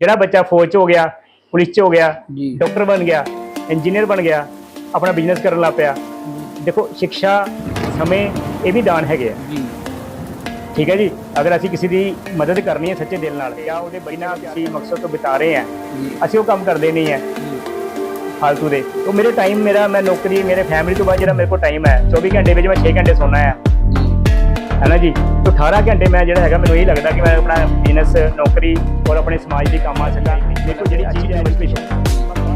ਜਿਹੜਾ ਬੱਚਾ ਫੌਜ 'ਚ ਹੋ ਗਿਆ ਪੁਲਿਸ 'ਚ ਹੋ ਗਿਆ ਡਾਕਟਰ ਬਣ ਗਿਆ ਇੰਜੀਨੀਅਰ ਬਣ ਗਿਆ ਆਪਣਾ ਬਿਜ਼ਨਸ ਕਰਨ ਲੱਗ ਪਿਆ। ਦੇਖੋ ਸਿੱਖਿਆ ਸਮੇਂ ਇਹ ਵੀ ਦਾਨ ਹੈਗੇ ਆ। ਜੀ। ਠੀਕ ਹੈ ਜੀ? ਅਗਰ ਅਸੀਂ ਕਿਸੇ ਦੀ ਮਦਦ ਕਰਨੀ ਹੈ ਸੱਚੇ ਦਿਲ ਨਾਲ ਜਾਂ ਉਹਦੇ ਬਿਨਾਂ ਕਿਸੇ ਮਕਸਦ ਤੋਂ ਬਿਤਾ ਰਹੇ ਆ ਅਸੀਂ ਉਹ ਕੰਮ ਕਰਦੇ ਨਹੀਂ ਹੈ। ਜੀ। ਫालतू ਦੇ। ਉਹ ਮੇਰੇ ਟਾਈਮ ਮੇਰਾ ਮੈਂ ਨੌਕਰੀ ਮੇਰੇ ਫੈਮਿਲੀ ਤੋਂ ਬਾਅਦ ਜਿਹੜਾ ਮੇਰੇ ਕੋਲ ਟਾਈਮ ਹੈ 24 ਘੰਟੇ ਵਿੱਚ ਮੈਂ 6 ਘੰਟੇ ਸੌਣਾ ਹੈ। ਤੇ 18 ਘੰਟੇ ਮੈਂ ਜਿਹੜਾ ਹੈਗਾ ਮੈਨੂੰ ਇਹ ਲੱਗਦਾ ਕਿ ਮੈਂ ਆਪਣਾ ਬਿਜ਼ਨਸ ਨੌਕਰੀ ਔਰ ਆਪਣੇ ਸਮਾਜ ਦੇ ਕੰਮ ਆ ਸਕਾਂ ਕੋਲ ਜਿਹੜੀ ਚੀਜ਼ ਹੈ ਮੋਟੀਵੇਸ਼ਨ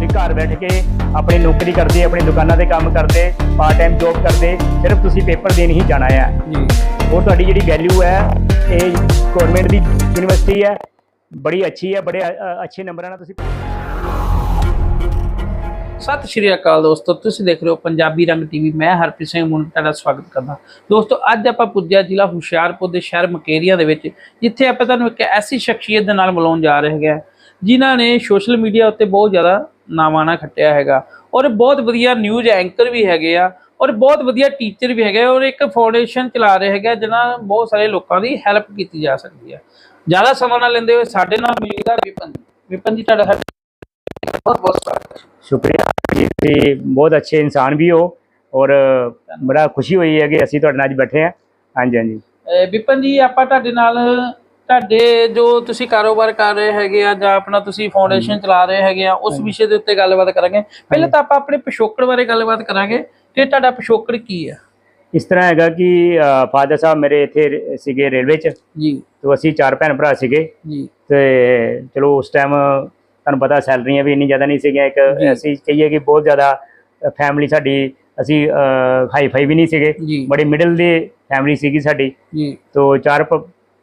ਤੇ ਘਰ ਬੈਠ ਕੇ ਆਪਣੀ ਨੌਕਰੀ ਕਰਦੇ ਆਪਣੀ ਦੁਕਾਨਾਂ ਤੇ ਕੰਮ ਕਰਦੇ ਪਾਰਟ ਟਾਈਮ ਜੌਬ ਕਰਦੇ ਸਿਰਫ ਤੁਸੀਂ ਪੇਪਰ ਦੇਣ ਹੀ ਜਾਣਾ ਹੈ। ਜੀ। ਉਹ ਤੁਹਾਡੀ ਜਿਹੜੀ ਵੈਲਿਊ ਹੈ ਇਹ ਗਵਰਨਮੈਂਟ ਦੀ ਯੂਨੀਵਰਸਿਟੀ ਹੈ ਬੜੀ ਅੱਛੀ ਹੈ ਬੜੇ ਅੱਛੇ ਨੰਬਰਾਂ ਨਾਲ ਤੁਸੀਂ ਸਤਿ ਸ਼੍ਰੀ ਅਕਾਲ ਦੋਸਤੋ ਤੁਸੀਂ ਦੇਖ ਰਹੇ ਹੋ ਪੰਜਾਬੀ ਰੰਗ ਟੀਵੀ। ਮੈਂ ਹਰਪ੍ਰੀਤ ਸਿੰਘ ਮੁੰਡਾ ਤੁਹਾਡਾ ਸਵਾਗਤ ਕਰਦਾ। ਦੋਸਤੋ ਅੱਜ ਆਪਾਂ ਪੁੱਜਿਆ ਜ਼ਿਲ੍ਹਾ ਹੁਸ਼ਿਆਰਪੁਰ ਦੇ ਸ਼ਹਿਰ ਮਕੇਰੀਆ ਦੇ ਵਿੱਚ ਜਿੱਥੇ ਆਪਾਂ ਤੁਹਾਨੂੰ ਇੱਕ ਐਸੀ ਸ਼ਖਸੀਅਤ ਦੇ ਨਾਲ ਮਿਲਾਉਣ ਜਾ ਰਹੇ ਹੈਗੇ ਆ, ਜਿਨ੍ਹਾਂ ਨੇ ਸੋਸ਼ਲ ਮੀਡੀਆ ਉੱਤੇ ਬਹੁਤ ਜ਼ਿਆਦਾ ਨਾਮਾਣਾ ਖੱਟਿਆ ਹੈਗਾ। ਔਰ ਬਹੁਤ ਵਧੀਆ ਨਿਊਜ਼ ਐਂਕਰ ਵੀ ਹੈਗੇ ਆ ਔਰ ਬਹੁਤ ਵਧੀਆ ਟੀਚਰ ਵੀ ਹੈਗੇ ਆ ਔਰ ਇੱਕ ਫਾਊਂਡੇਸ਼ਨ ਚਲਾ ਰਹੇ ਹੈਗੇ ਆ, ਜਿਹਨਾਂ ਬਹੁਤ ਸਾਰੇ ਲੋਕਾਂ ਦੀ ਹੈਲਪ ਕੀਤੀ ਜਾ ਸਕਦੀ ਹੈ। ਜ਼ਿਆਦਾ ਸਮਾਂ ਨਾ ਲੈਂਦੇ ਹੋਏ ਸਾਡੇ ਨਾਲ ਮਿਲੇਗਾ ਵਿਪਨ ਜੀ ਵਿਪਨ ਜੀ ਤੁਹਾਡਾ ਬਹੁਤ ਬਹੁਤ ਸਵਾਗਤ ਹੈ। ਸ਼ੁਕਰੀਆ ਜੀ ਬਹੁਤ ਅੱਛੇ ਇਨਸਾਨ ਵੀ ਹੋ ਔਰ ਬੜਾ ਖੁਸ਼ੀ ਹੋਈ ਹੈ ਕਿ ਅਸੀਂ ਤੁਹਾਡੇ ਨਾਲ ਅੱਜ ਬੈਠੇ ਹਾਂ। ਹਾਂਜੀ ਹਾਂਜੀ। ਵਿਪਨ ਜੀ ਆਪਾਂ ਤੁਹਾਡੇ ਨਾਲ ਤੁਹਾਡੇ ਜੋ ਤੁਸੀਂ ਕਾਰੋਬਾਰ ਕਰ ਰਹੇ ਹੈਗੇ ਆ ਜਾਂ ਆਪਣਾ ਤੁਸੀਂ ਫਾਊਂਡੇਸ਼ਨ ਚਲਾ ਰਹੇ ਹੈਗੇ ਆ ਉਸ ਵਿਸ਼ੇ ਦੇ ਉੱਤੇ ਗੱਲਬਾਤ ਕਰਾਂਗੇ। ਪਹਿਲਾਂ ਤਾਂ ਆਪਾਂ ਆਪਣੇ ਪਿਛੋਕੜ ਬਾਰੇ ਗੱਲਬਾਤ ਕਰਾਂਗੇ ਕਿ ਤੁਹਾਡਾ ਪਿਛੋਕੜ ਕੀ ਹੈ ਇਸ ਤਰ੍ਹਾਂ ਹੈਗਾ ਕਿ ਫਾਦਰ ਸਾਹਿਬ ਮੇਰੇ ਇੱਥੇ ਸੀਗੇ ਰੇਲਵੇ 'ਚ। ਜੀ। ਤੇ ਅਸੀਂ ਚਾਰ ਭੈਣ ਭਰਾ ਸੀਗੇ। ਜੀ। ਤੇ ਚਲੋ ਉਸ ਟਾਈਮ ਤੁਹਾਨੂੰ ਪਤਾ ਸੈਲਰੀਆਂ ਵੀ ਇੰਨੀ ਜ਼ਿਆਦਾ ਨਹੀਂ ਸੀਗੀਆਂ ਇੱਕ। ਅਸੀਂ ਕਹੀਏ ਕਿ ਬਹੁਤ ਜ਼ਿਆਦਾ ਫੈਮਿਲੀ ਸਾਡੀ ਅਸੀਂ ਹਾਈ ਫਾਈ ਵੀ ਨਹੀਂ ਸੀਗੇ। ਬੜੀ ਮਿਡਲ ਦੀ ਫੈਮਿਲੀ ਸੀਗੀ ਸਾਡੀ। ਜੀ। ਤੋ ਚਾਰ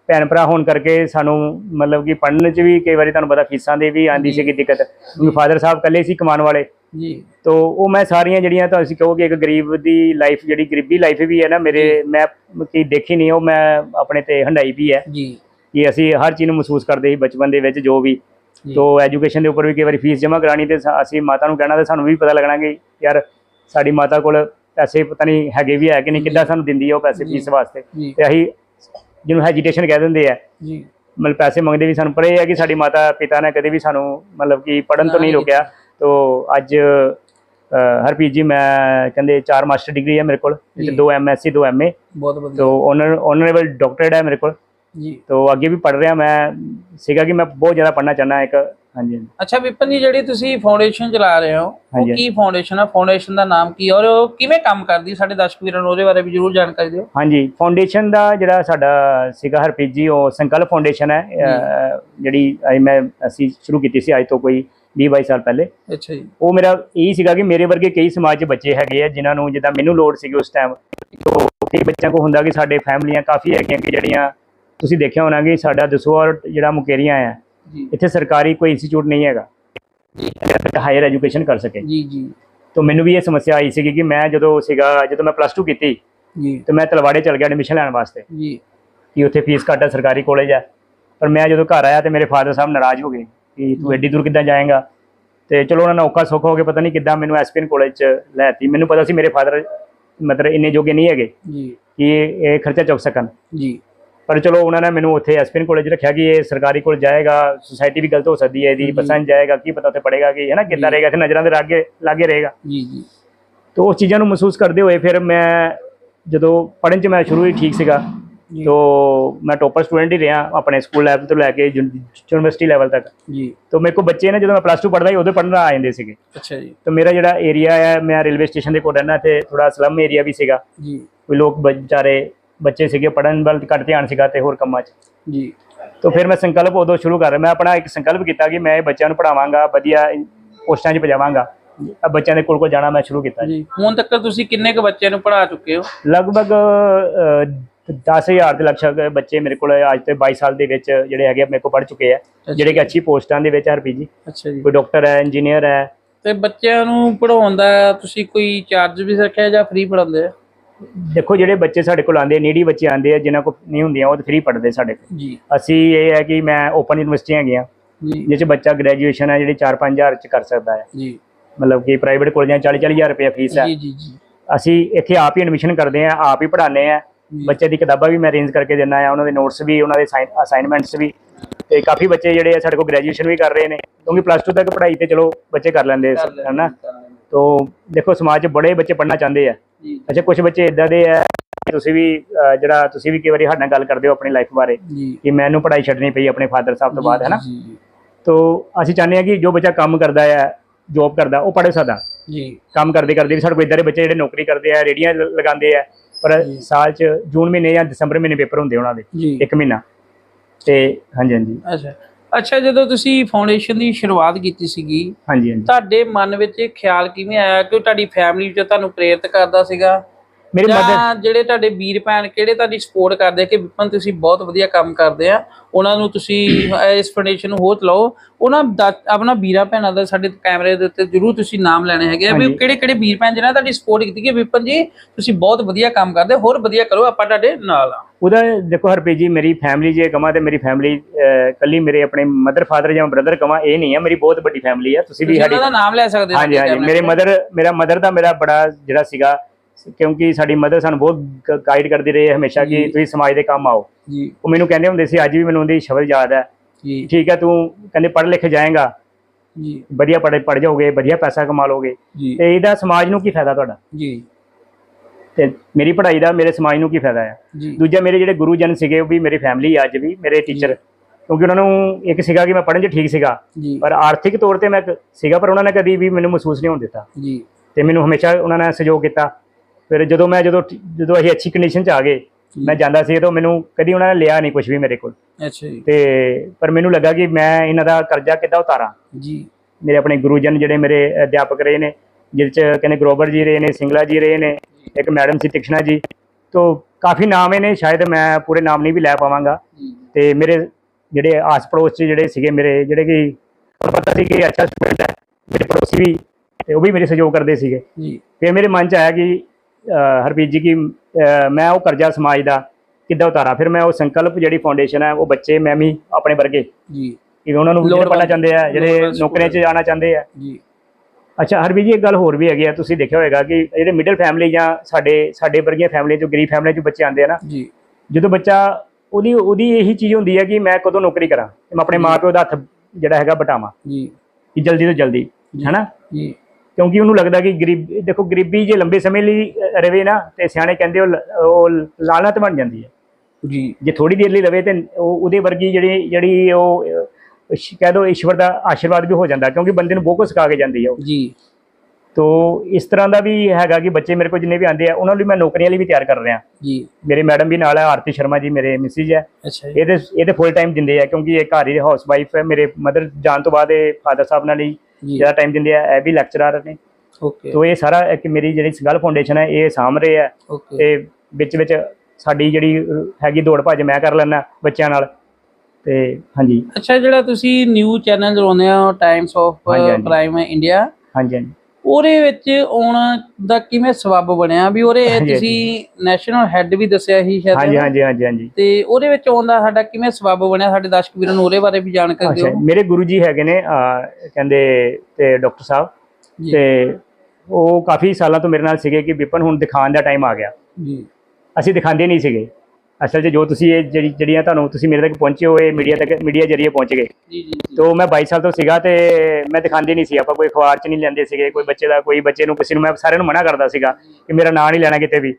ਭੈਣ ਭਰਾ ਹੋਣ ਕਰਕੇ ਸਾਨੂੰ ਮਤਲਬ ਕਿ ਪੜ੍ਹਨ 'ਚ ਵੀ ਕਈ ਵਾਰੀ ਤੁਹਾਨੂੰ ਪਤਾ ਫੀਸਾਂ ਦੀ ਵੀ ਆਂਦੀ। ਸੀਗੀ ਦਿੱਕਤ। ਕਿਉਂਕਿ ਫਾਦਰ ਸਾਹਿਬ ਇਕੱਲੇ ਸੀ ਕਮਾਉਣ ਵਾਲੇ। ਜੀ। ਤੋ ਉਹ ਮੈਂ ਸਾਰੀਆਂ ਜਿਹੜੀਆਂ ਤਾਂ ਅਸੀਂ ਕਹੋਗੇ ਇੱਕ ਗਰੀਬ ਦੀ ਲਾਈਫ ਜਿਹੜੀ ਗਰੀਬੀ ਲਾਈਫ ਵੀ ਹੈ ਨਾ ਮੇਰੇ ਮੈਂ ਕੀ ਦੇਖੀ ਨਹੀਂ ਉਹ ਮੈਂ ਆਪਣੇ ਤੇ ਹੰਡਾਈ ਵੀ ਹੈ ਜੀ। ਕਿ ਅਸੀਂ ਹਰ ਚੀਜ਼ ਨੂੰ ਮਹਿਸੂਸ ਕਰਦੇ ਸੀ ਬਚਪਨ ਦੇ ਵਿੱਚ ਜੋ ਵੀ। ਤੋ ਐਜੂਕੇਸ਼ਨ ਦੇ ਉੱਪਰ ਵੀ ਕਈ ਵਾਰੀ ਫੀਸ ਜਮ੍ਹਾਂ ਕਰਾਣੀ ਤੇ ਅਸੀਂ ਮਾਤਾ ਨੂੰ ਕਹਿਣਾ ਤੇ ਸਾਨੂੰ ਵੀ ਪਤਾ ਲੱਗਣਾ ਕਿ ਯਾਰ ਸਾਡੀ ਮਾਤਾ ਕੋਲ ਪੈਸੇ ਪਤਾ ਨਹੀਂ ਹੈਗੇ ਵੀ ਹੈ ਕਿ ਨਹੀਂ ਕਿੱਦਾਂ ਸਾਨੂੰ ਦਿੰਦੀ ਹੈ ਉਹ ਪੈਸੇ। ਫੀਸ ਵਾਸਤੇ। ਤੇ ਅਸੀਂ ਜਿਹਨੂੰ ਹੈਜੀਟੇਸ਼ਨ ਕਹਿ ਦਿੰਦੇ ਆ ਜੀ। ਮਤਲਬ ਪੈਸੇ ਮੰਗਦੇ ਵੀ ਸਾਨੂੰ ਪਰ ਇਹ ਹੈ ਕਿ ਸਾਡੀ ਮਾਤਾ ਪਿਤਾ ਨੇ ਕਦੇ ਵੀ ਸਾਨੂੰ ਮਤਲਬ ਕਿ ਪੜਨ ਤੋਂ ਨਹੀਂ ਰੋਕਿਆ। ਤੋ ਅੱਜ ਹਰਪ੍ਰੀਤ ਜੀ ਮੈਂ ਕਹਿੰਦੇ ਚਾਰ ਮਾਸਟਰ ਡਿਗਰੀ ਹੈ ਮੇਰੇ ਕੋਲ ਜੀ। ਦੋ ਐਮਐਸਸੀ ਦੋ ਐਮਏ ਬਹੁਤ ਵਧੀਆ। ਤੋ ਓਨਰ ਓਨਰੇਬਲ ਡਾਕਟਰੇਟ ਹੈ ਮੇਰੇ ਕੋਲ। ਜੀ। ਤੋ ਅੱਗੇ ਵੀ ਪੜ ਰਿਹਾ ਮੈਂ ਸੀਗਾ ਕਿ ਮੈਂ ਬਹੁਤ ਜ਼ਿਆਦਾ ਪੜਨਾ ਚਾਹਨਾ ਇੱਕ ਹਾਂਜੀ। ਅੱਛਾ ਵਿਪਨ ਜੀ ਜਿਹੜੀ ਤੁਸੀਂ ਫਾਊਂਡੇਸ਼ਨ ਚਲਾ ਰਹੇ ਹੋ ਉਹ। ਕੀ ਫਾਊਂਡੇਸ਼ਨ ਹੈ ਫਾਊਂਡੇਸ਼ਨ ਦਾ ਨਾਮ ਕੀ ਔਰ ਉਹ ਕਿਵੇਂ ਕੰਮ ਕਰਦੀ? ਹੈ? ਸਾਡੇ ਦਰਸ਼ਕ ਵੀਰਾਂ ਨੂੰ ਉਹਦੇ ਬਾਰੇ ਵੀ ਜ਼ਰੂਰ ਜਾਣਕਾਰੀ ਦਿਓ। ਹਾਂਜੀ ਫਾਊਂਡੇਸ਼ਨ ਦਾ ਜਿਹੜਾ ਸਾਡਾ ਸੀਗਾ ਹਰਪ੍ਰੀਤ ਜੀ ਉਹ ਸੰਕਲਪ ਫਾਊਂਡੇਸ਼ਨ ਹੈ। ਜਿਹੜੀ ਅੱਜ ਮੈਂ ਅਸੀਂ ਸ਼ੁਰੂ ਕੀਤੀ ਸੀ ਅੱਜ ਤੋਂ ਕੋਈ 20 22 ਸਾਲ ਪਹਿਲੇ। ਅੱਛਾ ਜੀ। ਉਹ ਮੇਰਾ ਇਹੀ ਸੀਗਾ ਕਿ ਮੇਰੇ ਵਰਗੇ ਕਈ ਸਮਾਜ 'ਚ ਬੱਚੇ ਹੈਗੇ ਆ ਜਿਨ੍ਹਾਂ ਨੂੰ ਜਿੱਦਾਂ ਮੈਨੂੰ ਲੋੜ ਸੀਗੀ ਉਸ ਟਾਈਮ ਤੋਂ ਕਈ ਬੱਚਿਆਂ ਕੋ ਹੁੰਦਾ ਕਿ ਸਾਡੇ ਫੈਮਲੀਆਂ ਕਾਫੀ ਹੈਗੀਆਂ ਕਿ ਜਿਹੜੀਆਂ ਤੁਸੀਂ ਦੇਖਿਆ ਹੋਣਾ ਕਿ ਸਾਡਾ ਦਸੂਰ ਜਿਹੜਾ ਮੁਕੇਰੀਆਂ ਆ ਇੱਥੇ ਸਰਕਾਰੀ ਕੋਈ ਇੰਸਟੀਚਿਊਟ ਨਹੀਂ ਹੈਗਾ। ਹਾਇਰ ਐਜੂਕੇਸ਼ਨ ਕਰ ਸਕੇ। ਜੀ ਜੀ। ਤਾਂ ਮੈਨੂੰ ਵੀ ਇਹ ਸਮੱਸਿਆ ਆਈ ਸੀਗੀ ਕਿ ਮੈਂ ਜਦੋਂ ਸੀਗਾ ਜਦੋਂ ਮੈਂ ਪਲੱਸ 2 ਕੀਤੀ ਜੀ। ਤੇ ਮੈਂ ਤਲਵਾੜੇ ਚਲ ਗਿਆ ਐਡਮਿਸ਼ਨ ਲੈਣ ਵਾਸਤੇ। ਜੀ। ਕਿ ਉੱਥੇ ਫੀਸ ਘੱਟ ਹੈ ਸਰਕਾਰੀ ਕਾਲਜ ਹੈ ਪਰ ਮੈਂ ਜਦੋਂ ਘਰ ਆਇਆ ਤੇ ਮੇਰੇ ਫਾਦਰ ਸਾਹਿਬ ਨਾਰਾਜ਼ ਹੋ ਗਏ ਕਿ ਤੂੰ ਐਡੀ ਦੂਰ ਕਿੱਦਾਂ ਜਾਏਂਗਾ? ਤੇ ਚਲੋ ਉਹਨਾਂ ਨੇ ਔਖਾ ਸੌਖਾ ਹੋ ਕੇ ਪਤਾ ਨਹੀਂ ਕਿੱਦਾਂ ਮੈਨੂੰ ਐਸਪੀਐਨ ਕਾਲਜ ਚ ਲੈਤੀ ਮੈਨੂੰ ਪਤਾ ਸੀ ਮੇਰੇ ਫਾਦਰ ਮਤਲਬ ਇੰਨੇ ਜੋਗੇ ਨਹੀਂ ਹੈਗੇ ਜੀ। ਕਿ ਇਹ ਇਹ ਖਰਚਾ ਚੁੱਕ ਸਕਣ। ਜੀ। ਪਰ ਚਲੋ ਉਹਨਾਂ ਨੇ ਮੈਨੂੰ ਉੱਥੇ ਐਸਪੀਐਨ ਕਾਲਜ ਰੱਖਿਆ ਕਿ ਇਹ ਸਰਕਾਰੀ ਕੋਲ ਜਾਏਗਾ ਸੁਸਾਇਟੀ ਵੀ ਗਲਤ ਹੋ ਸਕਦੀ ਹੈ ਇਹਦੀ 'ਚ ਜਾਏਗਾ ਕੀ ਪਤਾ ਉੱਥੇ ਪੜੇਗਾ ਕਿ ਹੈ ਨਾ ਕਿੱਦਾਂ। ਰਹੇਗਾ ਇੱਥੇ ਨਜ਼ਰਾਂ ਦੇ ਲਾਗੇ ਲਾਗੇ ਰਹੇਗਾ। ਜੀ ਜੀ। ਤੋ ਉਸ ਚੀਜ਼ਾਂ ਨੂੰ ਮਹਿਸੂਸ ਕਰਦੇ ਹੋਏ ਫਿਰ ਮੈਂ ਜਦੋਂ ਪੜ੍ਹਨ 'ਚ ਮੈਂ ਸ਼ੁਰੂ ਹੀ ਠੀਕ ਸੀਗਾ ਤੋ ਮੈਂ ਟੋਪਰ ਸਟੂਡੈਂਟ ਹੀ ਰਿਹਾ ਆਪਣੇ ਸਕੂਲ ਲੈਵਲ ਤੋਂ ਲੈ ਕੇ ਯੂਨੀਵਰਸਿਟੀ ਲੈਵਲ ਤੱਕ। ਜੀ। ਤੋ ਮੇਰੇ ਕੋਲ ਬੱਚੇ ਨੇ ਜਦੋਂ ਮੈਂ ਪਲੱਸ 2 ਪੜ੍ਹਦਾ ਸੀ ਉਦੋਂ ਪੜ੍ਹਨ ਆ ਜਾਂਦੇ ਸੀਗੇ। ਅੱਛਾ ਜੀ। ਤੋ ਮੇਰਾ ਜਿਹੜਾ ਏਰੀਆ ਹੈ ਮੈਂ ਰੇਲਵੇ ਸਟੇਸ਼ਨ ਦੇ ਕੋਲ ਰਹਿਣਾ ਤੇ ਥੋੜਾ ਸਲਮ ਏਰੀਆ ਵੀ ਸੀਗਾ। ਜੀ। ਕੋਈ ਲੋਕ ਵਿਚਾਰੇ ਬੱਚੇ ਸੀਗੇ ਪੜ੍ਹਨ ਵੱਲ ਘੱਟ ਧਿਆਨ ਸੀਗਾ ਤੇ ਹੋਰ ਕੰਮਾਂ 'ਚ। ਜੀ। ਤੋ ਫਿਰ ਮੈਂ ਸੰਕਲਪ ਉਦੋਂ ਸ਼ੁਰੂ ਕਰ ਰਿਹਾ ਮੈਂ ਆਪਣਾ ਇੱਕ ਸੰਕਲਪ ਕੀਤਾ ਕਿ ਮੈਂ ਇਹ ਬੱਚਿਆਂ ਨੂੰ ਪੜਾਵਾਂਗਾ ਵਧੀਆ ਪੋਸਟਾਂ 'ਚ ਪਜਾਵਾਂਗਾ ਆ ਬੱਚਿਆਂ ਦੇ ਕੋਲ ਕੋਲ ਜਾਣਾ ਮੈਂ ਸ਼ੁਰੂ ਕੀਤਾ ਜੀ। ਹੁਣ ਤੱਕ ਤੁਸੀਂ ਕਿੰਨੇ ਕੁ ਬੱਚਿਆਂ ਨੂੰ ਪੜ੍ਹਾ ਚੁੱਕੇ ਹੋ? ਲਗਭਗ 10000 ਦੇ ਲਗਭਗ ਬੱਚੇ ਮੇਰੇ ਕੋਲ ਅੱਜ ਤੇ 22 ਸਾਲ ਦੇ ਵਿੱਚ ਜਿਹੜੇ ਹੈਗੇ ਮੇਰੇ ਕੋਲ ਪੜ੍ਹ ਚੁੱਕੇ ਆ। ਜਿਹੜੇ ਕਿ ਅੱਛੀ ਪੋਸਟਾਂ ਦੇ ਵਿੱਚ ਹਰਪੀ ਜੀ। ਅੱਛਾ ਜੀ। ਕੋਈ ਡਾਕਟਰ ਹੈ ਇੰਜੀਨੀਅਰ ਹੈ। ਤੇ ਬੱਚਿਆਂ ਨੂੰ ਪੜਾਉਣ ਦਾ ਤੁਸੀਂ ਕੋਈ ਚਾਰਜ ਵੀ ਰੱਖਿਆ ਜਾਂ ਫ੍ਰੀ ਪੜਾਉਂਦੇ ਆ? ਦੇਖੋ ਜਿਹੜੇ ਬੱਚੇ ਸਾਡੇ ਕੋਲ ਆਉਂਦੇ ਨੀਡੀ ਬੱਚੇ ਆਉਂਦੇ ਆ ਜਿਨ੍ਹਾਂ ਕੋਲ ਨਹੀਂ ਹੁੰਦੀਆਂ ਉਹ ਫ੍ਰੀ ਪੜ੍ਹਦੇ ਸਾਡੇ ਕੋਲ। ਜੀ। ਅਸੀਂ ਇਹ ਹੈ ਕਿ ਮੈਂ ਓਪਨ ਯੂਨੀਵਰਸਿਟੀ ਹੈਗੀਆਂ ਜਿਸ 'ਚ ਬੱਚਾ ਗ੍ਰੈਜੂਏਸ਼ਨ ਹੈ ਜਿਹੜੀ 4-5000 ਚ ਕਰ ਸਕਦਾ ਹੈ। ਜੀ। ਮਤਲਬ ਕਿ ਪ੍ਰਾਈਵੇਟ ਕਾਲਜਾਂ 40-40000 ਰੁਪਏ ਫੀਸ ਹੈ। ਜੀ ਜੀ ਜੀ। ਅਸੀਂ ਇੱਥੇ ਆਪ ਹੀ ਐਡਮਿਸ਼ਨ ਕਰਦੇ ਆ ਆਪ ਹੀ ਪੜ੍ਹਾਉਂਦੇ ਆ। ਬੱਚੇ ਦੀ ਕਿਤਾਬਾਂ ਵੀ ਮੈਂ ਅਰੇਂਜ ਕਰਕੇ ਦਿੰਦਾ ਆ ਉਹਨਾਂ ਦੇ ਨੋਟਸ ਵੀ ਉਹਨਾਂ ਦੇ ਅਸਾਈਨਮੈਂਟਸ ਵੀ। ਤੇ ਕਾਫੀ ਬੱਚੇ ਜਿਹੜੇ ਆ ਸਾਡੇ ਕੋਲ ਗ੍ਰੈਜੂਏਸ਼ਨ ਵੀ ਕਰ ਰਹੇ ਨੇ ਕਿਉਂਕਿ ਪਲੱਸ 2 ਤੱਕ ਪੜ੍ਹਾਈ ਤੇ ਚਲੋ ਬੱਚੇ ਕਰ ਲੈਂਦੇ, ਹਨਾ? ਤੋ ਦੇਖੋ ਸਮਾਜ 'ਚ ਬੜੇ ਬੱਚੇ ਪੜ੍ਹਨਾ ਚਾਹੁੰਦੇ ਆ। ਜੀ। ਅੱਛਾ ਕੁਝ ਬੱਚੇ ਇਦਾਂ ਦੇ ਆ ਤੁਸੀਂ ਵੀ ਅਹ, ਜਿਹੜਾ ਤੁਸੀਂ ਵੀ ਕਈ ਵਾਰੀ ਸਾਡੇ ਨਾਲ ਗੱਲ ਕਰਦੇ ਹੋ ਆਪਣੀ ਲਾਈਫ ਬਾਰੇ ਜੀ। ਕਿ ਮੈਨੂੰ ਪੜ੍ਹਾਈ ਛੱਡਣੀ ਪਈ ਆਪਣੇ ਫਾਦਰ ਸਾਹਿਬ ਤੋਂ ਬਾਅਦ ਹੈ ਨਾ ਜੀ ਜੀ। ਤੋ ਅਸੀਂ ਚਾਹੁੰਦੇ ਹਾਂ ਕਿ ਜੋ ਬੱਚਾ ਕੰਮ ਕਰਦਾ ਹੈ ਜੋਬ ਕਰਦਾ ਉਹ ਪੜ੍ਹ ਸਕਦਾ ਜੀ। ਕੰਮ ਕਰਦੇ ਕਰਦੇ ਵੀ ਸਾਡੇ ਕੋਲ ਇਦਾਂ ਦੇ ਬੱਚੇ ਜਿਹੜੇ ਨੌਕਰੀ ਕਰਦੇ ਆ ਰੇੜੀਆਂ ਲ- ਲਗਾਉਂਦੇ ਆ ਪਰ ਜੀ। ਸਾਲ 'ਚ ਜੂਨ ਮਹੀਨੇ ਜਾਂ ਦਸੰਬਰ ਮਹੀਨੇ ਪੇਪਰ ਹੁੰਦੇ ਉਹਨਾਂ ਦੇ ਜੀ। ਇੱਕ ਮਹੀਨਾ। ਤੇ ਹਾਂਜੀ ਹਾਂਜੀ। ਅੱਛਾ। ਅੱਛਾ ਜਦੋਂ ਤੁਸੀਂ ਫਾਊਂਡੇਸ਼ਨ ਦੀ ਸ਼ੁਰੂਆਤ ਕੀਤੀ ਸੀਗੀ ਹਾਂਜੀ ਹਾਂਜੀ। ਤੁਹਾਡੇ ਮਨ ਵਿੱਚ ਇਹ ਖਿਆਲ ਕਿਵੇਂ ਆਇਆ ਕਿ ਤੁਹਾਡੀ ਫੈਮਿਲੀ ਵਿੱਚ ਤੁਹਾਨੂੰ ਪ੍ਰੇਰਿਤ ਕਰਦਾ ਸੀਗਾ? ਮੇਰੀ ਮਦਰ ਜਾਂ ਜਿਹੜੇ ਤੁਹਾਡੇ ਵੀਰ ਭੈਣ ਕਿਹੜੇ ਤੁਹਾਡੀ ਸਪੋਰਟ ਕਰਦੇ ਆ ਕਿ ਵਿਪਨ ਤੁਸੀਂ ਬਹੁਤ ਵਧੀਆ ਕੰਮ ਕਰਦੇ ਆ ਉਹਨਾਂ ਨੂੰ ਤੁਸੀਂ ਇਸ ਫਾਊਂਡੇਸ਼ਨ ਨੂੰ ਹੋਰ ਚਲਾਓ ਉਹਨਾਂ ਆਪਣਾ ਵੀਰਾਂ ਭੈਣਾਂ ਦਾ ਸਾਡੇ ਕੈਮਰੇ ਦੇ ਉੱਤੇ ਜਰੂਰ ਤੁਸੀਂ ਨਾਮ ਲੈਣੇ ਹੈਗੇ ਆ ਵੀ। ਕਿਹੜੇ ਕਿਹੜੇ ਵੀਰ ਭੈਣ ਜਿਹਨਾਂ ਤੁਹਾਡੀ ਸਪੋਰਟ ਕੀਤੀ ਕਿ ਵਿਪਨ ਜੀ ਤੁਸੀਂ ਬਹੁਤ ਵਧੀਆ ਕੰਮ ਕਰਦੇ ਹੋਰ ਵਧੀਆ ਕਰੋ ਆਪਾਂ ਤੁਹਾਡੇ ਨਾਲ ਆ ਉਹਦਾ ਦੇਖੋ ਹਰਪ੍ਰੀਤ ਜੀ ਮੇਰੀ ਫੈਮਿਲੀ ਜੇ ਕਮਾ ਤੇ ਮੇਰੀ ਫੈਮਿਲੀ ਕੱਲੀ ਮੇਰੇ ਆਪਣੇ ਮਦਰ ਫਾਦਰ ਜਾਂ ਬ੍ਰਦਰ ਕਮਾ ਇਹ ਨਹੀਂ ਹੈ ਮੇਰੀ ਬਹੁਤ ਵੱਡੀ ਫੈਮਿਲੀ ਹੈ ਤੁਸੀਂ ਵੀ ਸਾਡੀ ਦਾ ਨਾਮ ਲੈ ਸਕਦੇ ਹੋ ਹਾਂਜੀ ਹਾਂਜੀ ਮੇਰੇ। ਮਦਰ ਮੇਰਾ ਮਦਰ ਦਾ ਮੇਰਾ ਬੜਾ ਜਿਹੜਾ ਸੀਗਾ ਕਿਉਂਕਿ ਸਾਡੀ ਮਦਰ ਸਾਨੂੰ ਬਹੁਤ ਗਾਈਡ ਕਰਦੀ ਰਹੀ ਹੈ ਹਮੇਸ਼ਾ ਕਿ। ਤੁਸੀਂ ਸਮਾਜ ਦੇ ਕੰਮ ਆਓ। ਜੀ। ਉਹ ਮੈਨੂੰ ਕਹਿੰਦੇ ਹੁੰਦੇ ਸੀ ਅੱਜ ਵੀ ਮੈਨੂੰ ਉਹਦੀ ਸ਼ਬਦ ਯਾਦ ਹੈ। ਠੀਕ ਹੈ ਤੂੰ ਕਹਿੰਦੇ ਪੜ੍ਹ ਲਿਖ ਜਾਏਗਾ। ਜੀ। ਵਧੀਆ ਪੜ੍ਹ ਪੜ੍ਹ ਜਾਓਗੇ ਵਧੀਆ ਪੈਸਾ ਕਮਾ ਲੋਗੇ ਤੇ ਇਹਦਾ ਸਮਾਜ ਨੂੰ ਕੀ ਫਾਇਦਾ ਤੁਹਾਡਾ? ਜੀ। ਤੇ ਮੇਰੀ ਪੜ੍ਹਾਈ ਦਾ ਮੇਰੇ ਸਮਾਜ ਨੂੰ ਕੀ ਫਾਇਦਾ ਹੈ ਦੂਜਾ ਮੇਰੇ ਜਿਹੜੇ ਗੁਰੂ ਜਨ ਸੀਗੇ ਉਹ ਵੀ ਮੇਰੀ ਫੈਮਿਲੀ ਅੱਜ ਵੀ ਮੇਰੇ ਟੀਚਰ ਕਿਉਂਕਿ ਉਹਨਾਂ ਨੂੰ ਇੱਕ ਸੀਗਾ ਕਿ ਮੈਂ ਪੜ੍ਹਨ 'ਚ ਠੀਕ ਸੀਗਾ। ਪਰ ਆਰਥਿਕ ਤੌਰ ਤੇ ਮੈਂ ਸੀਗਾ ਪਰ ਉਹਨਾਂ ਨੇ ਕਦੀ ਵੀ ਮੈਨੂੰ ਮਹਿਸੂਸ ਨਹੀਂ ਹੋਣ ਦਿੱਤਾ। ਜੀ। ਤੇ ਮੈਨੂੰ ਹਮੇਸ਼ਾ ਉਹਨਾਂ ਨੇ ਸਹਿਯੋਗ ਕੀਤਾ। ਫਿਰ ਜਦੋਂ ਮੈਂ ਜਦੋਂ ਜਦੋਂ ਅਸੀਂ ਅੱਛੀ ਕੰਡੀਸ਼ਨ 'ਚ ਆ ਗਏ ਮੈਂ ਜਾਂਦਾ ਸੀ ਤਾਂ ਮੈਨੂੰ ਕਦੀ ਉਹਨਾਂ ਨੇ ਲਿਆ ਨਹੀਂ ਕੁਝ ਵੀ ਮੇਰੇ ਕੋਲ। ਅੱਛਾ ਜੀ। ਤੇ ਪਰ ਮੈਨੂੰ ਲੱਗਾ ਕਿ ਮੈਂ ਇਹਨਾਂ ਦਾ ਕਰਜ਼ਾ ਕਿੱਦਾਂ ਉਤਾਰਾਂ? ਜੀ। ਮੇਰੇ ਆਪਣੇ ਗੁਰੂ ਜਨ ਜਿਹੜੇ ਮੇਰੇ ਅਧਿਆਪਕ ਰਹੇ ਨੇ ਜਿਹਦੇ ਚ ਕਹਿੰਦੇ ਗਰੋਵਰ ਜੀ ਰਹੇ ਨੇ ਸਿੰਗਲਾ ਜੀ ਰਹੇ ਨੇ ਇੱਕ ਮੈਡਮ ਸੀ ਤਿਕਸ਼ਨਾ ਜੀ। ਤੋਂ ਕਾਫੀ ਨਾਮ ਇਹ ਨੇ ਸ਼ਾਇਦ ਮੈਂ ਪੂਰੇ ਨਾਮ ਨਹੀਂ ਵੀ ਲੈ ਪਾਵਾਂਗਾ। ਤੇ ਮੇਰੇ ਜਿਹੜੇ ਆਸ ਪੜੋਸ ਚ ਜਿਹੜੇ ਸੀਗੇ ਮੇਰੇ ਜਿਹੜੇ ਕਿ ਪਤਾ ਸੀ ਕਿ ਅੱਛਾ ਸਟੂਡੈਂਟ ਹੈ ਮੇਰੇ ਪੜੋਸੀ ਵੀ ਤੇ ਉਹ ਵੀ ਮੇਰੇ ਸਹਿਯੋਗ ਕਰਦੇ ਸੀਗੇ। ਜੀ। ਫਿਰ ਮੇਰੇ ਮਨ ਚ ਆਇਆ ਕਿ ਹਰਪ੍ਰੀਤ ਜੀ ਕਿ ਮੈਂ ਉਹ ਕਰਜ਼ਾ ਸਮਾਜ ਦਾ ਕਿੱਦਾਂ ਉਤਾਰਾਂ? ਫਿਰ ਮੈਂ ਉਹ ਸੰਕਲਪ ਜਿਹੜੀ ਫਾਊਂਡੇਸ਼ਨ ਹੈ ਉਹ ਬੱਚੇ ਮੈਂ ਵੀ ਆਪਣੇ ਵਰਗੇ। ਜੀ। ਕਿ ਉਹਨਾਂ ਨੂੰ ਜਿਹੜੇ ਪੜ੍ਹਨਾ ਚਾਹੁੰਦੇ ਆ ਜਿਹੜੇ ਨੌਕਰੀਆਂ 'ਚ ਜਾਣਾ ਚਾਹੁੰਦੇ ਆ। ਜੀ। ਅੱਛਾ ਹਰਬੀਰ ਜੀ ਇੱਕ ਗੱਲ ਹੋਰ ਵੀ ਹੈਗੀ ਆ ਤੁਸੀਂ ਦੇਖਿਆ ਹੋਵੇਗਾ ਕਿ ਜਿਹੜੇ ਮਿਡਲ ਫੈਮਿਲੀ ਜਾਂ ਸਾਡੇ ਸਾਡੇ ਵਰਗੀਆਂ ਫੈਮਿਲੀ ਚੋਂ ਗਰੀਬ ਫੈਮਿਲੀ ਚੋਂ ਬੱਚੇ ਆਉਂਦੇ ਆ ਨਾ ਜੀ। ਜਦੋਂ ਬੱਚਾ ਉਹਦੀ ਉਹਦੀ ਇਹੀ ਚੀਜ਼ ਹੁੰਦੀ ਹੈ ਕਿ ਮੈਂ ਕਦੋਂ ਨੌਕਰੀ ਕਰਾਂ? ਮੈਂ ਆਪਣੇ ਮਾਪਿਓ ਦਾ ਹੱਥ ਜਿਹੜਾ ਹੈਗਾ ਬਟਾਵਾਂ। ਜੀ। ਕਿ ਜਲਦੀ ਤੋਂ ਜਲਦੀ ਹੈਨਾ? ਜੀ। ਕਿਉਂਕਿ ਉਹਨੂੰ ਲੱਗਦਾ ਕਿ ਗਰੀਬ ਦੇਖੋ ਗਰੀਬੀ ਜੇ ਲੰਬੇ ਸਮੇਂ ਲਈ ਰਵੇ ਨਾ ਤੇ ਸਿਆਣੇ ਕਹਿੰਦੇ ਉਹ ਲਾਲਤ ਬਣ ਜਾਂਦੀ ਹੈ। ਜੀ। ਜੇ ਥੋੜੀ ਦੇਰ ਲਈ ਰਵੇ ਤੇ ਉਹ ਉਹਦੇ ਵਰਗੀ ਜਿਹੜੀ ਜਿਹੜੀ ਉਹ ਕਹਿ ਦੋ ਈਸ਼ਵਰ ਦਾ ਆਸ਼ੀਰਵਾਦ ਵੀ ਹੋ ਜਾਂਦਾ ਕਿਉਂਕਿ ਬੰਦੇ ਨੂੰ ਬਹੁਤ ਕੁਝ ਸਿਖਾ ਕੇ ਜਾਂਦੀ ਹੈ ਉਹ। ਜੀ। ਤੋ ਇਸ ਤਰ੍ਹਾਂ ਦਾ ਵੀ ਹੈਗਾ ਕਿ ਬੱਚੇ ਮੇਰੇ ਕੋਲ ਜਿੰਨੇ ਵੀ ਆਉਂਦੇ ਆ ਉਹਨਾਂ ਲਈ ਮੈਂ ਨੌਕਰੀਆਂ ਲਈ ਵੀ ਤਿਆਰ ਕਰ ਰਿਹਾ। ਜੀ। ਮੇਰੇ ਮੈਡਮ ਵੀ ਨਾਲ ਹੈ ਆਰਤੀ ਸ਼ਰਮਾ ਜੀ ਮੇਰੇ ਮਿਸਿਜ ਹੈ ਇਹਦੇ ਇਹਦੇ ਫੁੱਲ ਟਾਈਮ ਦਿੰਦੇ ਆ ਕਿਉਂਕਿ ਇਹ ਘਰ ਹੀ ਹਾਊਸ ਵਾਈਫ ਹੈ ਮੇਰੇ ਮਦਰ ਜਾਣ ਤੋਂ ਬਾਅਦ ਇਹ ਫਾਦਰ ਸਾਹਿਬ ਨਾਲ ਹੀ ਜ਼ਿਆਦਾ ਟਾਈਮ ਦਿੰਦੇ ਆ ਇਹ ਵੀ ਲੈਕਚਰਰ ਨੇ। ਓਕੇ ਤੋ ਇਹ ਸਾਰਾ ਇੱਕ ਮੇਰੀ ਜਿਹੜੀ ਸਗਲ ਫਾਊਂਡੇਸ਼ਨ ਹੈ ਇਹ ਸਾਂਭ ਰਹੇ ਆ। ਤੇ ਵਿੱਚ ਵਿੱਚ ਸਾਡੀ ਜਿਹੜੀ ਹੈਗੀ ਦੌੜ ਭੱਜ ਮੈਂ ਕਰ ਲੈਂਦਾ ਬੱਚਿਆਂ ਨਾਲ। ਤੇ ਹਾਂਜੀ। ਅੱਛਾ ਜਿਹੜਾ ਤੁਸੀਂ ਨਿਊ ਚੈਨਲ ਚਲਾਉਂਦੇ ਹੋ ਟਾਈਮਸ ਆਫ। ਪ੍ਰਾਈਮ ਇੰਡੀਆ ਹਾਂਜੀ ਹਾਂਜੀ। ਉਹਦੇ ਵਿੱਚ ਆਉਣ ਦਾ ਕਿਵੇਂ ਸਬਬ ਬਣਿਆ? ਵੀ ਉਹਦੇ ਤੁਸੀਂ ਨੈਸ਼ਨਲ ਹੈੱਡ ਵੀ ਦੱਸਿਆ ਸੀ ਸ਼ਾਇਦ ਹਾਂਜੀ ਹਾਂਜੀ ਹਾਂਜੀ ਹਾਂਜੀ। ਤੇ ਉਹਦੇ ਵਿੱਚ ਆਉਣ ਦਾ ਸਾਡਾ ਕਿਵੇਂ ਸਬਬ ਬਣਿਆ? ਸਾਡੇ ਦਰਸ਼ਕ ਵੀਰਾਂ ਨੂੰ ਉਹਦੇ ਬਾਰੇ ਵੀ ਜਾਣਕਾਰੀ ਅੱਛਾ ਦਿਓ। ਮੇਰੇ ਗੁਰੂ ਜੀ ਹੈਗੇ ਨੇ ਕਹਿੰਦੇ ਤੇ ਡਾਕਟਰ ਸਾਹਿਬ। ਤੇ ਉਹ ਕਾਫੀ ਸਾਲਾਂ ਤੋਂ ਮੇਰੇ ਨਾਲ ਸੀਗੇ ਕਿ ਵਿਪਨ ਹੁਣ ਦਿਖਾਉਣ ਦਾ ਟਾਈਮ ਆ ਗਿਆ। ਜੀ। ਅਸੀਂ ਦਿਖਾਉਂਦੇ ਨਹੀਂ ਸੀਗੇ। ਅਸਲ 'ਚ ਜੋ ਤੁਸੀਂ ਇਹ ਜਿਹੜੀ ਜਿਹੜੀਆਂ ਤੁਹਾਨੂੰ ਤੁਸੀਂ ਮੇਰੇ ਤੱਕ ਪਹੁੰਚੇ ਹੋ ਇਹ ਮੀਡੀਆ ਤੱਕ ਮੀਡੀਆ ਜਰੀਏ ਪਹੁੰਚ ਗਏ। ਜੀ ਜੀ ਜੀ। ਤੋਂ ਮੈਂ 22 ਸਾਲ ਤੋਂ ਸੀਗਾ ਤੇ ਮੈਂ ਦਿਖਾਉਂਦੇ ਨਹੀਂ ਸੀ। ਆਪਾਂ ਕੋਈ ਅਖਬਾਰ 'ਚ ਨਹੀਂ ਲੈਂਦੇ ਸੀਗੇ ਕੋਈ ਬੱਚੇ ਦਾ ਕੋਈ ਬੱਚੇ ਨੂੰ ਕਿਸੇ ਨੂੰ ਮੈਂ ਸਾਰਿਆਂ ਨੂੰ ਮਨਾ ਕਰਦਾ ਸੀਗਾ ਕਿ ਮੇਰਾ ਨਾਂ ਨਹੀਂ ਲੈਣਾ ਕਿਤੇ ਵੀ।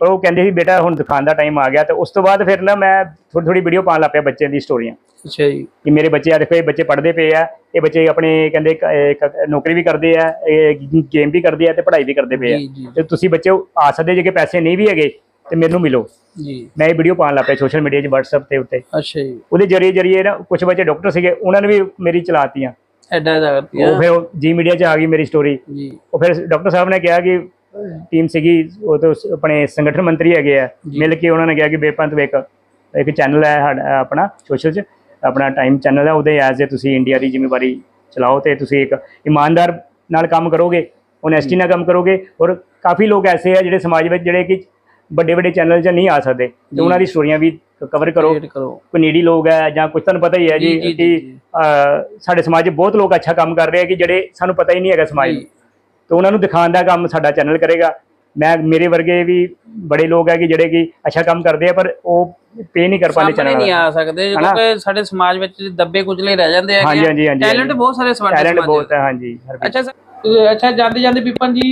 ਪਰ ਉਹ ਕਹਿੰਦੇ ਸੀ ਬੇਟਾ ਹੁਣ ਦਿਖਾਉਣ ਦਾ ਟਾਈਮ ਆ ਗਿਆ। ਤੇ ਉਸ ਤੋਂ ਬਾਅਦ ਫਿਰ ਨਾ ਮੈਂ ਥੋੜੀ ਥੋੜੀ ਵੀਡੀਓ ਪਾਉਣ ਲੱਗ ਪਿਆ ਬੱਚਿਆਂ ਦੀ ਸਟੋਰੀਆਂ ਅੱਛਾ ਜੀ। ਕਿ ਮੇਰੇ ਬੱਚੇ ਆ ਦੇਖੋ ਇਹ ਬੱਚੇ ਪੜ੍ਹਦੇ ਪਏ ਆ ਇਹ ਬੱਚੇ ਆਪਣੇ ਕਹਿੰਦੇ ਨੌਕਰੀ ਵੀ ਕਰਦੇ ਆ ਇਹ ਗੇਮ ਵੀ ਕਰਦੇ ਆ ਤੇ ਪੜ੍ਹਾਈ ਵੀ ਕਰਦੇ ਪਏ ਆ। ਤੇ ਤੁਸੀਂ ਬੱਚੇ ਆ ਸਕਦੇ ਜੇ ਕਿ ਪੈਸੇ ਨਹੀਂ ਵੀ ਹੈਗੇ ਤੇ ਮੈਨੂੰ ਮਿਲੋ। ਜੀ। ਮੈਂ ਇਹ ਵੀਡੀਓ ਪਾਉਣ ਲੱਗ ਪਿਆ ਸੋਸ਼ਲ ਮੀਡੀਆ 'ਚ WhatsApp ਤੇ ਉੱਤੇ। ਅੱਛਾ ਜੀ। ਉਹਦੇ ਜਰੀਏ ਜਰੀਏ ਨਾ ਕੁਝ ਬੱਚੇ ਡਾਕਟਰ ਸੀਗੇ ਉਹਨਾਂ ਨੇ ਵੀ ਮੇਰੀ ਚਲਾਤੀਆਂ। ਐਡਾ ਦਾ ਕਰਤੀ ਉਹ ਫਿਰ ਜੀ ਮੀਡੀਆ 'ਚ ਆ ਗਈ ਮੇਰੀ ਸਟੋਰੀ ਜੀ। ਉਹ ਫਿਰ ਡਾਕਟਰ ਸਾਹਿਬ ਨੇ ਕਿਹਾ ਕਿ ਟੀਮ ਸੀਗੀ ਉਹ ਤੋਂ ਆਪਣੇ ਸੰਗਠਨ ਮੰਤਰੀ ਹੈਗੇ ਆ। ਮਿਲ ਕੇ ਉਹਨਾਂ ਨੇ ਕਿਹਾ ਕਿ ਬੇਪੰਤ ਵੇਖ ਇੱਕ ਚੈਨਲ ਹੈ ਸਾਡਾ ਆਪਣਾ ਸੋਸ਼ਲ 'ਚ। ਆਪਣਾ ਟਾਈਮ ਚੈਨਲ ਹੈ ਉਹਦੇ ਐਜ਼ ਏ ਤੁਸੀਂ ਇੰਡੀਆ ਦੀ ਜ਼ਿੰਮੇਵਾਰੀ ਚਲਾਓ ਤੇ ਤੁਸੀਂ ਇੱਕ ਇਮਾਨਦਾਰ ਨਾਲ ਕੰਮ ਕਰੋਗੇ ਓਨੈਸਟੀ ਨਾਲ ਕੰਮ ਕਰੋਗੇ। ਔਰ ਕਾਫੀ ਲੋਕ ਐਸੇ ਆ ਜਿਹੜੇ ਸਮਾਜ ਵਿੱਚ ਜਿਹੜੇ ਕਿ ਵੱਡੇ ਵੱਡੇ ਚੈਨਲ 'ਚ ਨਹੀਂ ਆ ਸਕਦੇ। ਤੇ ਉਹਨਾਂ ਦੀ ਸਟੋਰੀਆਂ ਵੀ ਕਵਰ ਕਰੋ। Create ਕਰੋ। ਕੋਈ ਨੀਡੀ ਲੋਕ ਹੈ ਜਾਂ ਕੁਝ ਤੁਹਾਨੂੰ ਪਤਾ ਹੀ ਹੈ ਜੀ ਕਿ ਸਾਡੇ ਸਮਾਜ 'ਚ ਬਹੁਤ ਲੋਕ ਅੱਛਾ ਕੰਮ ਕਰ ਰਹੇ ਆ ਕਿ ਜਿਹੜੇ ਸਾਨੂੰ ਪਤਾ ਹੀ ਨਹੀਂ ਹੈਗਾ ਸਮਾਜ। ਨੂੰ। ਤੇ ਉਹਨਾਂ ਨੂੰ ਦਿਖਾਉਣ ਦਾ ਕੰਮ ਸਾਡਾ ਚੈਨਲ ਕਰੇਗਾ। ਮੈਂ ਮੇਰੇ ਵਰਗੇ ਵੀ ਬੜੇ ਲੋਕ ਹੈ ਕਿ ਜਿਹੜੇ ਕਿ ਅੱਛਾ ਕੰਮ ਕਰਦੇ ਆ ਪਰ ਉਹ ਪੇ ਨਹੀਂ ਕਰ ਪਾਉਂਦੇ ਚੈਨਲ ਨਹੀਂ ਆ ਸਕਦੇ? ਕਿਉਂਕਿ ਸਾਡੇ ਸਮਾਜ ਵਿੱਚ ਦੱਬੇ ਕੁਚਲੇ ਰਹਿ ਜਾਂਦੇ ਆ ਹਾਂਜੀ, ਹਾਂਜੀ, ਹਾਂਜੀ, ਟੈਲੈਂਟ। ਬਹੁਤ ਸਾਰੇ ਸਾਡੇ ਟੈਲੈਂਟ ਸਮਾਜ ਬਹੁਤ ਹੈ ਹਾਂਜੀ। ਅੱਛਾ ਸਰ ਅੱਛਾ ਜਾਂਦੇ ਜਾਂਦੇ ਵਿਪਨ ਜੀ।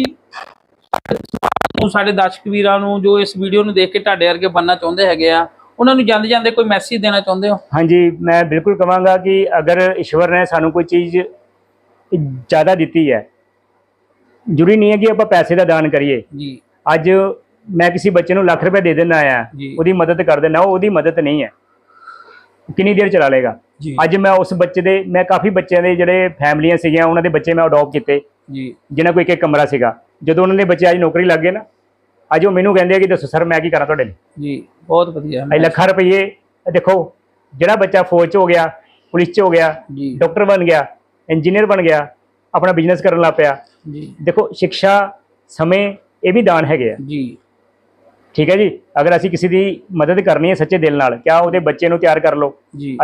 ਨੂੰ ਸਾਡੇ ਦਰਸ਼ਕ ਵੀਰਾਂ ਨੂੰ ਜੋ ਇਸ ਵੀਡੀਓ ਨੂੰ ਦੇਖ ਕੇ ਤੁਹਾਡੇ ਵਰਗੇ ਬੰਨਾ ਚਾਹੁੰਦੇ ਹੈਗੇ ਆ ਉਹਨਾਂ ਨੂੰ ਜਾਂਦੇ ਜਾਂਦੇ ਕੋਈ ਮੈਸੇਜ ਦੇਣਾ ਚਾਹੁੰਦੇ ਹੋ? ਹਾਂਜੀ ਮੈਂ ਬਿਲਕੁਲ ਕਹਾਂਗਾ ਕਿ ਅਗਰ ਈਸ਼ਵਰ ਨੇ ਸਾਨੂੰ ਕੋਈ ਚੀਜ਼ ਜ਼ਿਆਦਾ ਦਿੱਤੀ ਹੈ ਜ਼ਰੂਰੀ ਨਹੀਂ ਹੈ ਕਿ ਆਪਾਂ ਪੈਸੇ ਦਾ ਦਾਨ ਕਰੀਏ। ਜੀ। ਅੱਜ ਮੈਂ ਕਿਸੇ ਬੱਚੇ ਨੂੰ ਲੱਖ ਰੁਪਏ ਦੇ ਦਿੰਦਾ ਆ। ਉਹਦੀ ਮਦਦ ਕਰ ਦਿੰਦਾ ਉਹ ਉਹਦੀ ਮਦਦ ਨਹੀਂ ਹੈ। ਕਿੰਨੀ ਦੇਰ ਚਲਾ ਲੇਗਾ ਅੱਜ ਮੈਂ ਉਸ ਬੱਚੇ ਦੇ ਮੈਂ ਕਾਫੀ ਬੱਚਿਆਂ ਦੇ ਜਿਹੜੇ ਫੈਮਲੀਆਂ ਸੀਗੀਆਂ ਉਹਨਾਂ ਦੇ ਬੱਚੇ ਮੈਂ ਅਡਾਪਟ ਕੀਤੇ। ਜੀ। ਜਿਨ੍ਹਾਂ ਕੋਲ ਇੱਕ ਇੱਕ ਕਮਰਾ ਸੀਗਾ। ਜਦੋਂ ਉਹਨਾਂ ਦੇ ਬੱਚੇ ਅੱਜ ਨੌਕਰੀ ਲੱਗ ਗਏ ਨਾ ਅੱਜ ਉਹ ਮੈਨੂੰ ਕਹਿੰਦੇ ਆ ਕਿ ਦੱਸੋ ਸਰ ਮੈਂ ਕੀ ਕਰਾਂ ਤੁਹਾਡੇ ਲਈ? ਜੀ ਬਹੁਤ ਵਧੀਆ। ਅੱਜ ਲੱਖਾਂ ਰੁਪਏ ਇਹ ਦੇਖੋ ਜਿਹੜਾ ਬੱਚਾ ਫੌਜ 'ਚ ਹੋ ਗਿਆ ਪੁਲਿਸ 'ਚ ਹੋ ਗਿਆ ਡਾਕਟਰ ਬਣ ਗਿਆ ਇੰਜੀਨੀਅਰ ਬਣ ਗਿਆ ਆਪਣਾ ਬਿਜ਼ਨਸ ਕਰਨ ਲੱਗ ਪਿਆ। ਜੀ। ਦੇਖੋ ਸਿੱਖਿਆ ਸਮੇਂ ਇਹ ਵੀ ਦਾਨ ਹੈਗੇ ਆ। ਜੀ। ਠੀਕ ਹੈ ਜੀ? ਅਗਰ ਅਸੀਂ ਕਿਸੇ ਦੀ ਮਦਦ ਕਰਨੀ ਹੈ ਸੱਚੇ ਦਿਲ ਨਾਲ ਕਿਆ ਉਹਦੇ ਬੱਚੇ ਨੂੰ ਤਿਆਰ ਕਰ ਲਓ?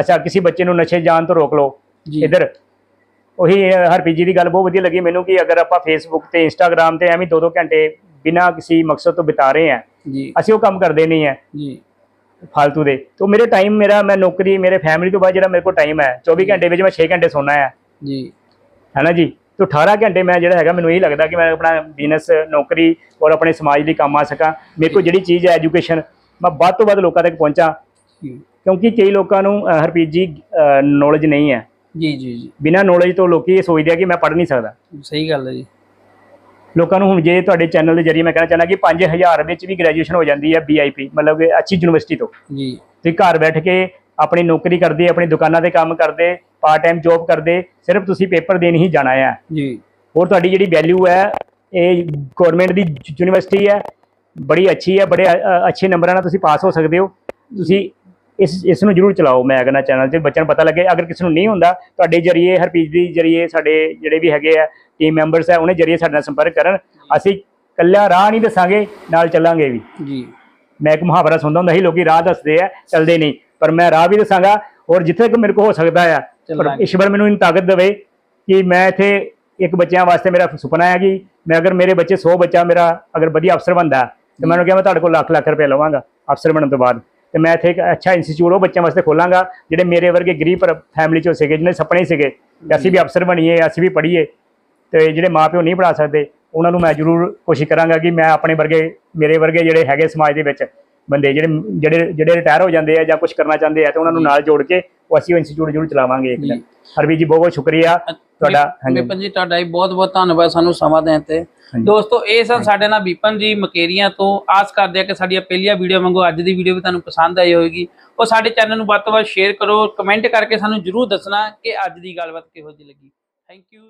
ਅੱਛਾ ਕਿਸੇ ਬੱਚੇ ਨੂੰ ਨਸ਼ੇ ਜਾਣ ਤੋਂ ਰੋਕ ਲਓ? ਇੱਧਰ ਉਹੀ ਹਰਪ੍ਰੀਤ ਜੀ ਦੀ ਗੱਲ ਬਹੁਤ ਵਧੀਆ ਲੱਗੀ ਮੈਨੂੰ ਕਿ ਅਗਰ ਆਪਾਂ ਫੇਸਬੁੱਕ ਤੇ ਇੰਸਟਾਗ੍ਰam ਤੇ ਐਵੇਂ ਦੋ ਦੋ ਘੰਟੇ ਬਿਨਾਂ ਕਿਸੇ ਮਕਸਦ ਤੋਂ ਬਿਤਾ ਰਹੇ ਜੀ। ਅਸੀਂ ਉਹ ਕੰਮ ਕਰਦੇ ਨਹੀਂ ਹੈ ਜੀ। ਫालतू ਦੇ। ਤੋਂ ਮੇਰੇ ਟਾਈਮ ਮੇਰਾ ਮੈਂ ਨੌਕਰੀ ਮੇਰੇ ਫੈਮਿਲੀ ਤੋਂ ਬਾਅਦ ਜਿਹੜਾ ਮੇਰੇ ਕੋਲ ਟਾਈਮ ਹੈ 24 ਘੰਟੇ ਵਿੱਚ ਮੈਂ 6 ਘੰਟੇ ਸੌਣਾ ਹੈ। ਜੀ। ਹੈਨਾ ਜੀ? ਤੋਂ 18 ਘੰਟੇ ਮੈਂ ਜਿਹੜਾ ਹੈਗਾ ਮੈਨੂੰ ਇਹ ਲੱਗਦਾ ਕਿ ਮੈਂ ਆਪਣਾ ਬਿਜ਼ਨਸ ਨੌਕਰੀ ਔਰ ਆਪਣੇ ਸਮਾਜ ਲਈ ਕੰਮ ਆ ਸਕਾਂ। ਮੇਰੇ ਕੋਲ ਜਿਹੜੀ ਚੀਜ਼ ਹੈ ਐਜੂਕੇਸ਼ਨ ਮੈਂ ਵੱਧ ਤੋਂ ਵੱਧ ਲੋਕਾਂ ਤੱਕ ਪਹੁੰਚਾਂ। ਕਿਉਂਕਿ ਕਈ ਲੋਕਾਂ ਨੂੰ ਅਹ, ਹਰਪ੍ਰੀਤ ਜੀ ਨੌਲੇਜ ਨਹੀਂ ਹੈ। ਜੀ ਜੀ ਜੀ। ਬਿਨਾਂ ਨੌਲੇਜ ਤੋਂ ਲੋਕੀ ਇਹ ਸੋਚਦੇ ਆ ਕਿ ਮੈਂ ਪੜ੍ਹ ਨਹੀਂ ਸਕਦਾ। ਸਹੀ ਗੱਲ ਹੈ ਜੀ। ਲੋਕਾਂ ਨੂੰ ਹੁਣ ਜੇ ਤੁਹਾਡੇ ਚੈਨਲ ਦੇ ਜਰੀਏ ਮੈਂ ਕਹਿਣਾ ਚਾਹੁੰਦਾ ਕਿ 5000 ਵਿੱਚ ਵੀ ਗ੍ਰੈਜੂਏਸ਼ਨ ਹੋ ਜਾਂਦੀ ਹੈ ਬੀਆਈਪੀ ਮਤਲਬ ਕਿ ਅੱਛੀ ਯੂਨੀਵਰਸਿਟੀ ਤੋਂ। ਜੀ। ਤੁਸੀਂ ਘਰ ਬੈਠ ਕੇ ਆਪਣੀ ਨੌਕਰੀ ਕਰਦੇ ਆਪਣੀ ਦੁਕਾਨਾਂ ਤੇ ਕੰਮ ਕਰਦੇ ਪਾਰਟ ਟਾਈਮ ਜੌਬ ਕਰਦੇ ਸਿਰਫ ਤੁਸੀਂ ਪੇਪਰ ਦੇਣ ਹੀ ਜਾਣਾ ਹੈ। ਜੀ। ਹੋਰ ਤੁਹਾਡੀ ਜਿਹੜੀ ਵੈਲਿਊ ਹੈ ਇਹ ਗਵਰਨਮੈਂਟ ਦੀ ਯੂਨੀਵਰਸਿਟੀ ਹੈ ਬੜੀ ਅੱਛੀ ਹੈ ਬੜੇ ਅੱਛੇ ਨੰਬਰਾਂ ਨਾਲ ਤੁਸੀਂ ਪਾਸ ਹੋ ਸਕਦੇ ਹੋ। ਤੁਸੀਂ ਇਸ ਇਸ ਨੂੰ ਜਰੂਰ ਚਲਾਓ ਮੈਂ ਕਹਿੰਦਾ ਚੈਨਲ ਤੇ ਬੱਚਿਆਂ ਨੂੰ ਪਤਾ ਲੱਗੇ ਅਗਰ ਕਿਸੇ ਨੂੰ ਨਹੀਂ ਹੁੰਦਾ ਤੁਹਾਡੇ ਜਰੀਏ ਹਰਪੀਤ ਦੀ ਜਰੀਏ ਸਾਡੇ ਜਿਹੜੇ ਵੀ ਹੈਗੇ ਆ ਟੀਮ ਮੈਂਬਰਸ ਹੈ ਉਹਨੇ ਜਰੀਏ ਸਾਡੇ ਨਾਲ ਸੰਪਰਕ ਕਰਨ। ਅਸੀਂ ਕੱਲਿਆ ਰਾਹ ਨਹੀਂ ਦੱਸਾਂਗੇ ਨਾਲ ਚੱਲਾਂਗੇ ਵੀ। ਜੀ। ਮੈਂ ਇੱਕ ਮੁਹਾਵਰਾ ਸੁਣਦਾ ਹੁੰਦਾ ਸੀ ਲੋਕੀ ਰਾਹ ਦੱਸਦੇ ਆ ਚੱਲਦੇ ਨਹੀਂ। ਪਰ ਮੈਂ ਰਾਹ ਵੀ ਦੱਸਾਂਗਾ ਔਰ ਜਿੱਥੇ ਤੱਕ ਮੇਰੇ ਕੋ ਹੋ ਸਕਦਾ ਆ ਪਰ। ਈਸ਼ਵਰ ਮੈਨੂੰ ਇਨ ਤਾਕਤ ਦੇਵੇ ਕਿ ਮੈਂ ਇੱਥੇ ਇੱਕ ਬੱਚਿਆਂ ਵਾਸਤੇ ਮੇਰਾ ਸੁਪਨਾ ਹੈ ਕਿ ਮੈਂ ਅਗਰ ਮੇਰੇ ਬੱਚੇ 100 ਬੱਚਾ ਮੇਰਾ ਅਗਰ ਵਧੀਆ ਅਫਸਰ ਬਣਦਾ ਤੇ ਮੈਂ ਉਹਨੂੰ ਕਿਹਾ ਮੈਂ ਤੁਹਾਡੇ ਕੋਲ ਲੱਖ ਲੱਖ ਰੁਪਏ ਲਵਾਂਗਾ ਅਫਸਰ ਬਣਨ ਤੋਂ ਬਾਅਦ। ਤੇ ਮੈਂ ਇੱਥੇ ਇੱਕ ਅੱਛਾ ਇੰਸਟੀਚਿਊਟ ਉਹ ਬੱਚਿਆਂ ਵਾਸਤੇ ਖੋਲਾਂਗਾ ਜਿਹੜੇ ਮੇਰੇ ਵਰਗੇ ਗਰੀਬ ਫੈਮਿਲੀ ਚੋਂ ਸੀਗੇ ਜਿਹਨੇ ਸੁਪਨੇ ਸੀਗੇ ਅਸੀਂ ਵੀ ਅਫਸਰ ਬਣੀਏ ਅਸੀਂ ਵੀ ਪੜ੍ਹੀਏ ਤੇ ਜਿਹੜੇ ਮਾਪਿਓ ਨਹੀਂ ਪੜਾ ਸਕਦੇ ਉਹਨਾਂ ਨੂੰ ਮੈਂ ਜ਼ਰੂਰ ਕੋਸ਼ਿਸ਼ ਕਰਾਂਗਾ ਕਿ ਮੈਂ ਆਪਣੇ ਵਰਗੇ ਮੇਰੇ ਵਰਗੇ ਜਿਹੜੇ ਹੈਗੇ ਸਮਾਜ ਦੇ ਵਿੱਚ ਬੰਦੇ ਜਿਹੜੇ ਜਿਹੜੇ ਜਿਹੜੇ ਰਿਟਾਇਰ ਹੋ ਜਾਂਦੇ ਆ ਜਾਂ ਕੁਝ ਕਰਨਾ ਚਾਹੁੰਦੇ ਆ ਤੇ ਉਹਨਾਂ ਨੂੰ ਨਾਲ ਜੋੜ ਕੇ ਉਹ ਅਸੀਂ ਉਹ ਇੰਸਟੀਚਿਊਟ ਜ਼ਰੂਰ ਚਲਾਵਾਂਗੇ ਇੱਕ ਦਿਨ। ਜੀ। ਹਰਵੀਰ ਜੀ ਬਹੁਤ ਬਹੁਤ ਸ਼ੁਕਰੀਆ ਤੁਹਾਡਾ ਹਾਂਜੀ। ਵਿਪਨ ਜੀ ਤੁਹਾਡਾ ਵੀ ਬਹੁਤ ਬਹੁਤ ਧੰਨਵਾਦ ਸਾਨੂੰ ਸਮਾਂ ਦੇਣ ਤੇ। ਦੋਸਤੋ ਇਹ ਸਨ ਸਾਡੇ ਨਾਲ ਵਿਪਨ ਜੀ ਮਕੇਰੀਆਂ ਤੋਂ। ਆਸ ਕਰਦੇ ਆ ਕਿ ਸਾਡੀਆਂ ਪਹਿਲੀਆਂ ਵੀਡੀਓ ਵਾਂਗੂ ਅੱਜ ਦੀ ਵੀਡੀਓ ਵੀ ਤੁਹਾਨੂੰ ਪਸੰਦ ਆਈ ਹੋਵੇਗੀ। ਉਹ ਸਾਡੇ ਚੈਨਲ ਨੂੰ ਵੱਧ ਤੋਂ ਵੱਧ ਸ਼ੇਅਰ ਕਰੋ। ਕਮੈਂਟ ਕਰਕੇ ਸਾਨੂੰ ਜਰੂਰ ਦੱਸਣਾ ਕਿ ਅੱਜ ਦੀ ਗੱਲਬਾਤ ਕਿਹੋ ਜਿਹੀ ਲੱਗੀ। Thank you